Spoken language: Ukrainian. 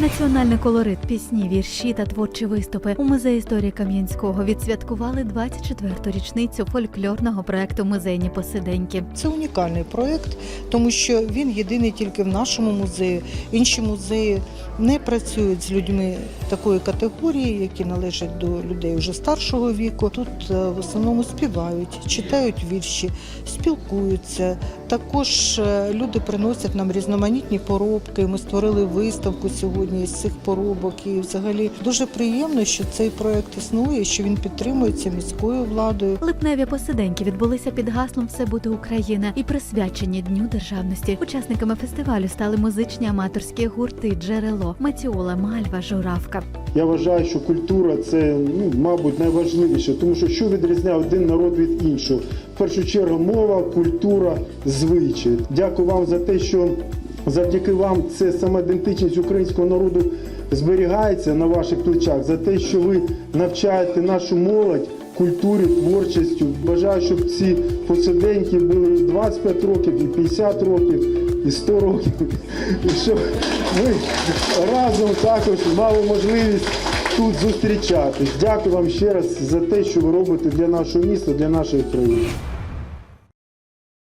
Національний колорит, пісні, вірші та творчі виступи у музеї історії Кам'янського відсвяткували 24-ту річницю фольклорного проекту Музейні посиденьки. Це унікальний проект, тому що він єдиний тільки в нашому музеї. Інші музеї не працюють з людьми такої категорії, які належать до людей вже старшого віку. Тут е, в основному співають, читають вірші, спілкуються. Також е, люди приносять нам різноманітні поробки. Ми створили виставку сьогодні із цих поробок. І взагалі дуже приємно, що цей проєкт існує, що він підтримується міською владою. Липневі посиденьки відбулися під гаслом Все буде Україна і присвячені Дню державності. Учасниками фестивалю стали музичні аматорські гурти Джерело, Матіола, Мальва, Журавка. Я вважаю, що культура це ну, мабуть найважливіше, тому що що відрізняє один народ від іншого? В першу чергу мова, культура, звичаї. Дякую вам за те, що завдяки вам це самоідентичність українського народу зберігається на ваших плечах, за те, що ви навчаєте нашу молодь. Культурі, творчістю. Бажаю, щоб ці посиденьки були і 25 років, і 50 років, і 100 років. І щоб ми разом також мали можливість тут зустрічатись. Дякую вам ще раз за те, що ви робите для нашого міста, для нашої країни.